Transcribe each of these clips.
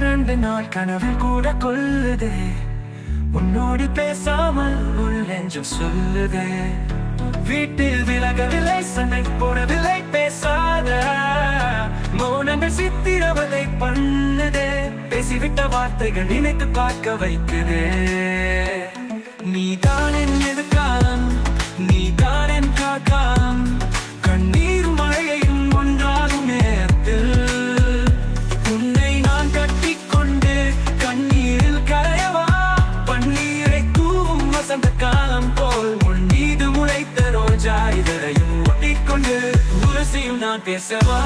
நாள் கனவில் கூட கொள்ளுது உன்னோடு பேசாமல் உள் சொல்லுது சொல்லுதே. வீட்டில் விலகவில்லை சண்டை போடவில்லை பேசாத. மௌனங்கள் சித்திரவதை பண்ணுதே. பேசிவிட்ட வார்த்தைகள் நினைத்து பார்க்க வைக்குது. நீ தான் என்ன நான் பேசவா?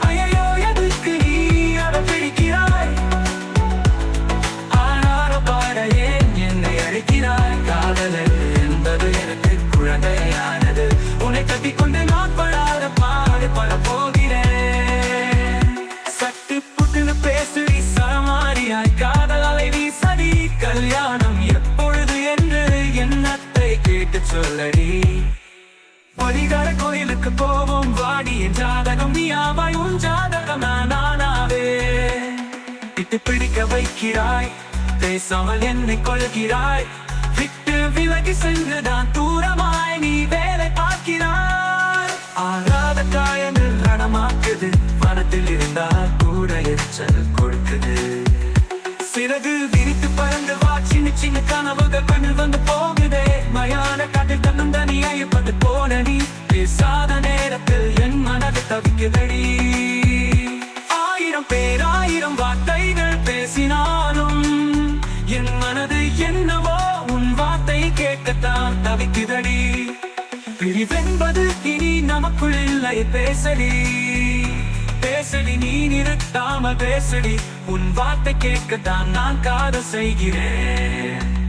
ஐயையோ, எதுக்கு நீ அடம் பிடிக்கிறாய்? ஆனார பாட ஏன் என்னை அழைக்கிறாய் காதலர் என்பது எனக்கு குழந்தையானது. உன்னை கட்டிக்கொண்டு நான் படாத பாடு பட போகிறேன். சட்டு புட்டுன்னு பேசுடி சமாரியாய் காதல் கல்யாணம் எப்பொழுது என்று எண்ணத்தை கேட்டு சொல்லடி. கோயிலுக்கு போவோம் வாடி என் ஜாதகம் நீ ஆவாய் உன் ஜாதகம் நானாவே இட்டு பிடிக்க வைக்கிறாய் பேசாமல் என்னை கொள்கிறாய் விட்டு விலகி சென்றுதான் தூரமாய் நீ வேலை பார்க்கிறாய். ஆறாத காயங்கள் ரணமாக்குது மனத்தில் இருந்தால் கூட எச்சல் கொடுக்குது. சிறகு விரித்து பறந்து வா சின்ன சின்ன கனவுகள் கண்ணில் வந்து போகுதே. மயான காட்டில் தன்னும் தனியாயப்பட்டு போன நீ மனது ஆயிரம் பேராயிரம் வார்த்தைகள் பேசினாலும் என் மனது என்னவோ உன் வார்த்தை கேட்கத்தான் தவிக்குதடி. பிரிவென்பது இனி நமக்குள் இல்லை பேசடி. பேசடி நீ நிறுத்தாம பேசடி. உன் வார்த்தை கேட்கத்தான் நான் காத செய்கிறேன்.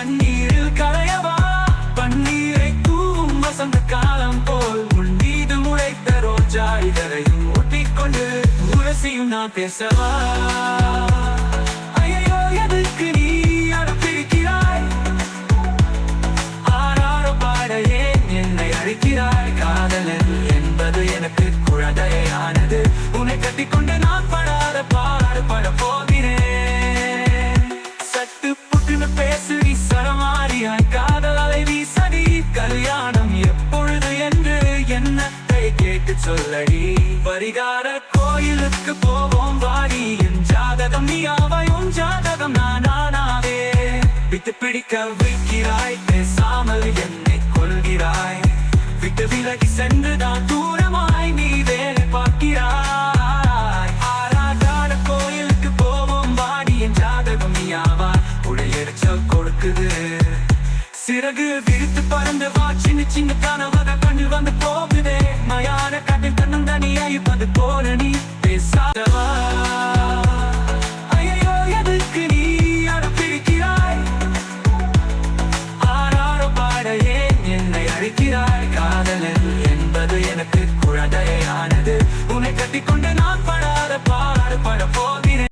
கண்ணீரில் கரையவா? பன்னீரை தூவும் வசந்த காலம் போல். உன் மீது முளைத்த ரோஜா இதரையும் ஒட்டிக்கொண்டு உரசியும் நான் பேசவா? ஐயோ எதுக்கு நீ அடம் பிடிக்கிறாய் ஆறாரோ பாட ஏன் என்னை அழைக்கிறாய். காதலன் என்பது எனக்கு குழந்தையானது. உன்னை கட்டிக்கொண்டு நான் சொல்லடி. பரிகார கோயிலுக்கு போவோம் வாடி என் ஜாதகம் நீ ஆவாய் உன் ஜாதகம் நான் நானாவே விட்டு பிடிக்க வைக்கிறாய் பேசாமல் என்னை கொள்கிறாய் விட்டு விலகி சென்றுதான் தூரமாய் நீ வேலை பார்க்கிறாய். ஆராதான கோயிலுக்கு போவோம் வாடி என் ஜாதகம் நீ ஆவாய் உடையெரிச்சல் கொடுக்குது. சிறகு விரித்து பறந்து வா சின்ன சின்ன கனவக கண்டு வந்து போ